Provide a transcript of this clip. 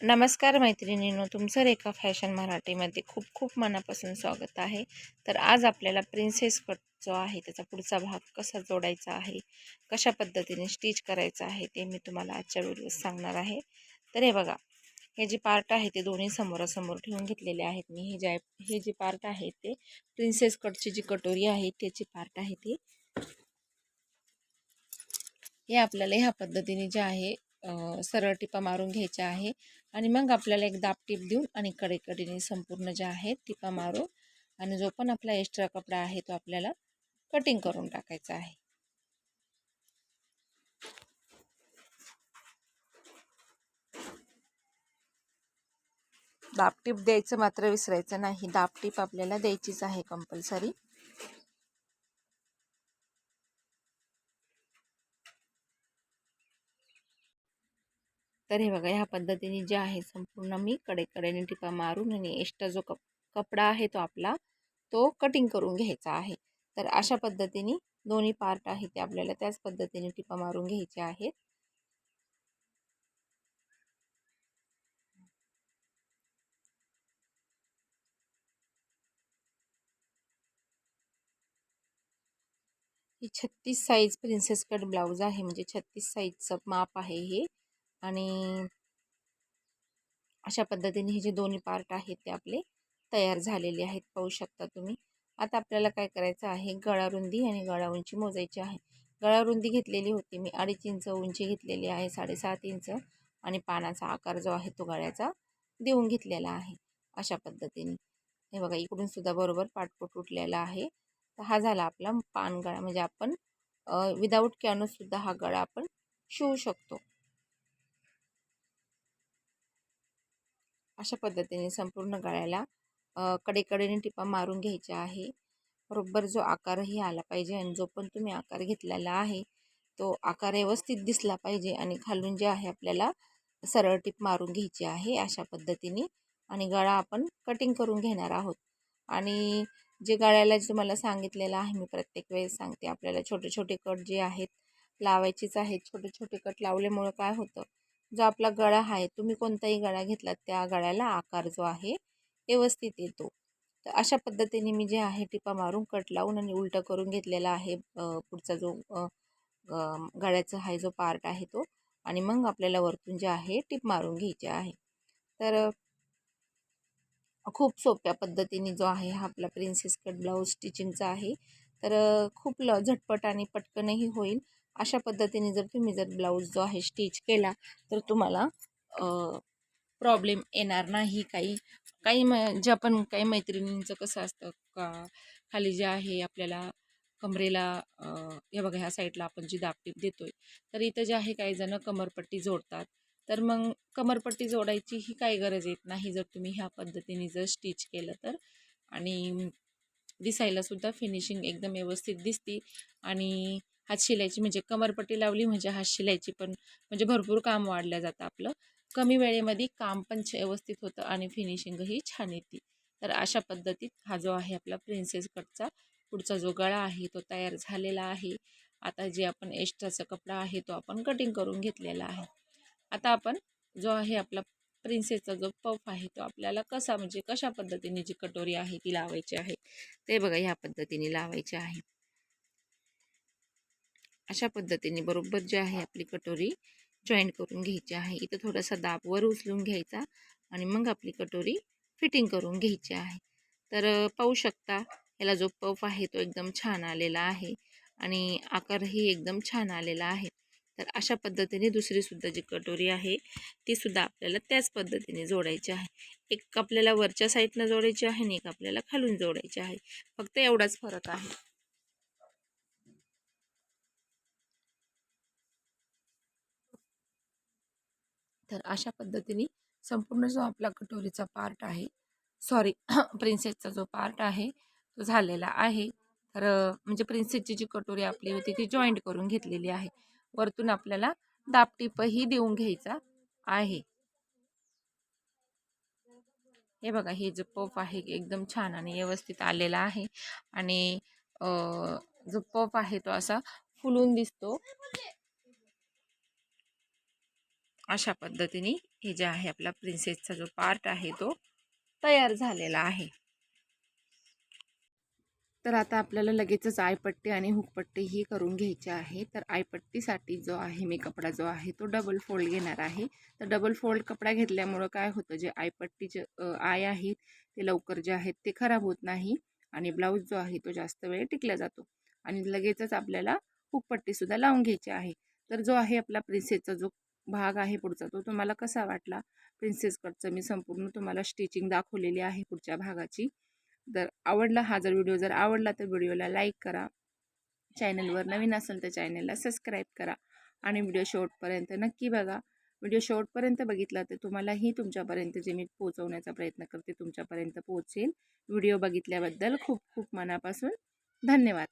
नमस्कार मैत्रिणींनो तुमचं रेखा फॅशन मराठीमध्ये खूप खूप मनापासून स्वागत आहे. तर आज आपल्याला प्रिन्सेस कट जो आहे त्याचा पुढचा भाग कसा जोडायचा आहे कशा पद्धतीने स्टिच करायचा आहे ते मी तुम्हाला आजच्या व्हिडिओत सांगणार आहे. तर हे बघा हे जे पार्ट आहे ते दोन्ही समोरासमोर ठेवून घेतलेले आहेत मी. हे जे हे जे पार्ट आहे ते प्रिन्सेस कटची जी कटोरी आहे त्याची पार्ट आहे ती. हे आपल्याला ह्या पद्धतीने जे आहे सरळ टिपा मारून घ्यायच्या आहे. आणि मग आपल्याला एक दाब टीप देऊन आणि कडेकडीने संपूर्ण ज्या आहेत टिपा मारून आणि जो पण आपला एक्स्ट्रा कपडा आहे तो आपल्याला कटिंग करून टाकायचा आहे. दाबटीप द्यायचं मात्र विसरायचं नाही. दाबटीप आपल्याला द्यायचीच आहे कंपल्सरी. तर हे बघा ह्या पद्धतीने जे आहे संपूर्ण मी कडेकडेने टिपा मारून आणि एक्स्ट्रा जो कप कपडा आहे तो आपला तो कटिंग करून घ्यायचा आहे. तर अशा पद्धतीने दोन्ही पार्ट आहे ते आपल्याला त्याच पद्धतीने टिपा मारून घ्यायचे आहेत. ही छत्तीस साईज प्रिन्सेस कट ब्लाऊज आहे म्हणजे छत्तीस साईजचं माप आहे हे. आणि अशा पद्धतीने हे जे दोन्ही पार्ट आहेत ते आपले तयार झालेले आहेत पाहू शकता तुम्ही. आता आपल्याला काय करायचं आहे? गळारुंदी आणि गळा उंची मोजायची आहे. गळारुंदी घेतलेली होती मी. अडीच इंच उंची घेतलेली आहे साडेसात इंच. आणि पानाचा आकार जो आहे तो गळ्याचा देऊन घेतलेला आहे. अशा पद्धतीने. हे बघा इकडून सुद्धा बरोबर पाठपोट उठलेला आहे. तर हा झाला आपला पान गळा. म्हणजे आपण विदाऊट कॅनोसुद्धा हा गळा आपण शिवू शकतो. अशा पद्धतीने संपूर्ण गळ्याला कडेकडेने टिपा मारून घ्यायच्या आहे. बरोबर जो आकारही आला पाहिजे आणि जो पण तुम्ही आकार घेतलेला आहे तो आकार व्यवस्थित दिसला पाहिजे आणि खालून जे आहे आपल्याला सरळ टिप मारून घ्यायची आहे अशा पद्धतीने आणि गळा आपण कटिंग करून घेणार आहोत. आणि जे गळ्याला जे सांगितलेलं आहे मी प्रत्येक वेळेस सांगते आपल्याला छोटे छोटे कट जे आहेत लावायचेच आहेत छोटे छोटे कट लावल्यामुळं काय होतं जो आपला गळा आहे तुम्ही कोणताही गळा घेतलात त्या गळ्याला आकार जो आहे व्यवस्थित येतो. तर अशा पद्धतीने मी जे आहे टिपा मारून कट लावून आणि उलटं करून घेतलेला आहे पुढचा जो गळ्याचा आहे जो पार्ट आहे तो. आणि मग आपल्याला वरतून जे आहे टिप मारून घ्यायचे आहे. तर खूप सोप्या पद्धतीने जो आहे हा आपला प्रिन्सेस कट ब्लाऊज स्टिचिंगचा आहे. तर खूप ल झटपट आणि पटकनही होईल. अशा पद्धतीने जर तुम्ही जर ब्लाऊज जो आहे स्टिच केला तर तुम्हाला प्रॉब्लेम येणार नाही काही. काही म ज्या पण काही मैत्रिणींचं कसं असतं का खाली जे आहे आपल्याला कमरेला हे बघा ह्या साईडला आपण जी दापटीप देतो आहे तर इथं जे आहे काही जणं कमरपट्टी जोडतात. तर मग कमरपट्टी जोडायची ही काही गरज येत नाही जर तुम्ही ह्या पद्धतीने जर स्टिच केलं तर. आणि दिसायलासुद्धा फिनिशिंग एकदम व्यवस्थित दिसते. आणि हात शिलायची म्हणजे कमरपट्टी लावली म्हणजे हात शिलायची पण म्हणजे भरपूर काम वाढलं जातं आपलं. कमी वेळेमध्ये काम पण व्यवस्थित होतं आणि फिनिशिंगही छान येते. तर अशा पद्धतीत हा जो आहे आपला प्रिन्सेस कटचा पुढचा जो गळा आहे तो तयार झालेला आहे. आता जे आपण एक्स्ट्राचा कपडा आहे तो आपण कटिंग करून घेतलेला आहे. आता आपण जो आहे आपला प्रिन्सेसचा जो पफ आहे तो आपल्याला कसा म्हणजे कशा पद्धतीने जी कटोरी आहे ती लावायची आहे ते बघा ह्या पद्धतीने लावायचे आहे. अशा पद्धतीने बरोबर जे आहे आपली कटोरी जॉईंट करून घ्यायची आहे. इथं थोडासा दाब वर उचलून घ्यायचा आणि मग आपली कटोरी फिटिंग करून घ्यायची आहे. तर पाहू शकता याला जो पफ आहे तो एकदम छान आलेला आहे आणि आकारही एकदम छान आलेला आहे. तर अशा पद्धतीने दुसरीसुद्धा जी कटोरी आहे तीसुद्धा आपल्याला त्याच पद्धतीने जोडायची आहे. एक आपल्याला वरच्या साईडनं जोडायची आहे आणि एक आपल्याला खालून जोडायची आहे. फक्त एवढाच फरक आहे. तर अशा पद्धतीने संपूर्ण जो आपला कटोरीचा पार्ट आहे सॉरी प्रिन्सेसचा जो पार्ट आहे तो झालेला आहे. तर म्हणजे प्रिन्सेसची जी कटोरी आपली होती ती जॉईंट करून घेतलेली आहे. वरतून आपल्याला दापटीपही देऊन घ्यायचा आहे. हे बघा हे जो पफ आहे एकदम छान आणि व्यवस्थित आलेला आहे. आणि जो पफ आहे तो असा फुलून दिसतो. अशा पद्धतीने हे जे आहे आपला प्रिन्सेसचा जो पार्ट आहे तो तयार झालेला आहे. तर आता आपल्याला लगेचच आयपट्टी आणि हुकपट्टी ही करून घ्यायची आहे. तर आयपट्टीसाठी जो आहे मी कपडा जो आहे तो डबल फोल्ड घेणार आहे. तर डबल फोल्ड कपडा घेतल्यामुळं काय होतं जे आयपट्टीचे आय आहेत ते लवकर जे आहेत ते खराब होत नाही आणि ब्लाऊज जो आहे तो जास्त वेळ टिकला जातो. आणि लगेचच आपल्याला हुकपट्टीसुद्धा लावून घ्यायची आहे. तर जो आहे आपला प्रिन्सेसचा जो भाग आहे पुढचा तो तुम्हाला कसा वाटला? प्रिन्सेस कटचं मी संपूर्ण तुम्हाला स्टिचिंग दाखवलेली आहे पुढच्या भागाची. जर आवडला हा जर व्हिडिओ जर आवडला तर व्हिडिओला लाईक करा. चॅनलवर नवीन असेल तर चॅनलला सबस्क्राईब करा. आणि व्हिडिओ शेवटपर्यंत नक्की बघा. व्हिडिओ शेवटपर्यंत बघितला तर तुम्हालाही तुमच्यापर्यंत जे मी पोहोचवण्याचा प्रयत्न करते तुमच्यापर्यंत पोहोचेल. व्हिडिओ बघितल्याबद्दल खूप खूप मनापासून धन्यवाद.